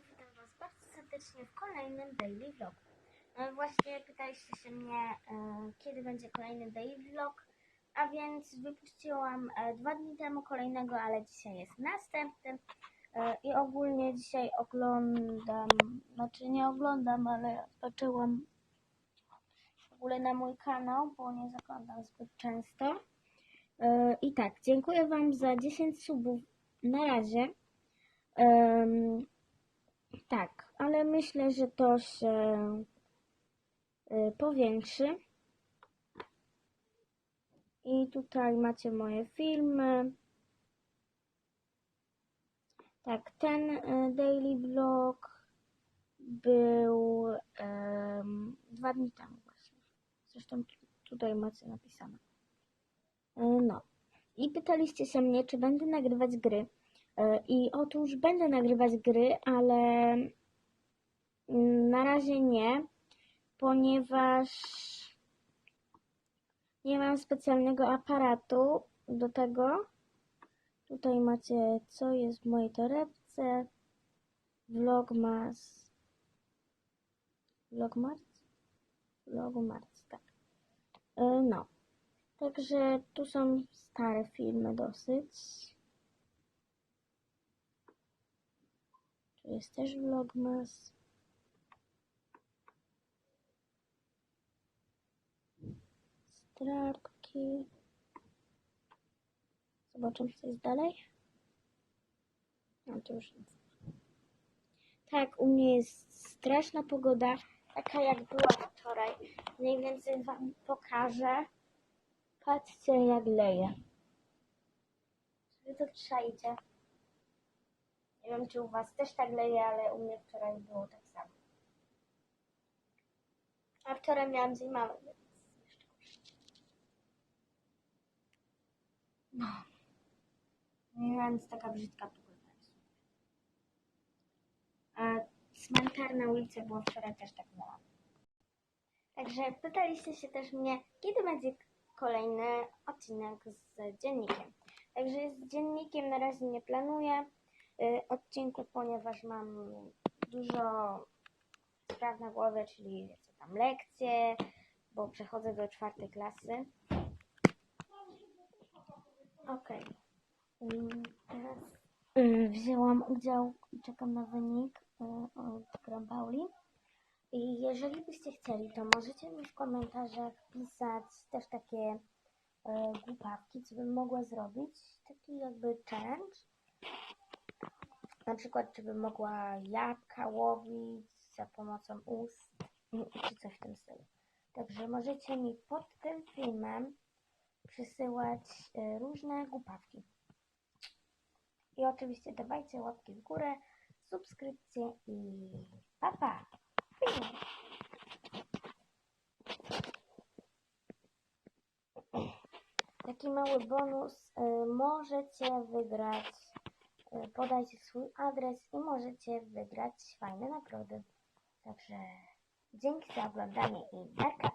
witam Was bardzo serdecznie w kolejnym daily vlog. E, Właśnie pytaliście się mnie, e, kiedy będzie kolejny daily vlog, a więc wypuściłam e, dwa dni temu kolejnego, ale dzisiaj jest następny. I ogólnie dzisiaj oglądam, znaczy nie oglądam, ale patrzyłam w ogóle na mój kanał, bo nie zaglądam zbyt często. I tak, dziękuję Wam za 10 subów na razie. Tak, ale myślę, że to się y, powiększy. I tutaj macie moje filmy. Tak, ten y, daily vlog był em, dwa dni temu właśnie. Zresztą tu- tutaj macie napisane. Y, No. I pytaliście się mnie, czy będę nagrywać gry. E, I otóż będę nagrywać gry, ale mm, na razie nie, ponieważ nie mam specjalnego aparatu do tego. Tutaj macie, co jest w mojej torebce. Vlogmas. Vlogmas? Vlogmas, tak. E, No. Także tu są stare filmy dosyć. Tu jest też vlogmas. Strapki. Zobaczymy, co jest dalej. No to już nic. Tak, u mnie jest straszna pogoda, taka jak była wczoraj. Mniej więcej wam pokażę. Patrzcie, jak leje. Wy to trzajcie? Nie wiem, czy u Was też tak leje, ale u mnie wczoraj było tak samo. A wczoraj miałam dzień mały, więc jeszcze. No. Więc taka brzydka pogoda jest. A cmentarna ulica była wczoraj też tak miała. Także pytaliście się też mnie, kiedy będzie kolejny odcinek z dziennikiem. Także z dziennikiem na razie nie planuję odcinku, ponieważ mam dużo spraw na głowie, czyli co tam lekcje, bo przechodzę do czwartej klasy. Okej. Ym, Teraz y, wzięłam udział i czekam na wynik y, od Pauli. I jeżeli byście chcieli, to możecie mi w komentarzach pisać też takie głupawki, co bym mogła zrobić. Taki jakby challenge. Na przykład, bym mogła jabłka łowić za pomocą ust, czy coś w tym stylu. Także możecie mi pod tym filmem przysyłać e, różne głupawki. I oczywiście dawajcie łapki w górę, subskrypcje i pa pa! Taki mały bonus. y, Możecie wygrać, y, podajcie swój adres i możecie wygrać fajne nagrody. Także dzięki za oglądanie i narka.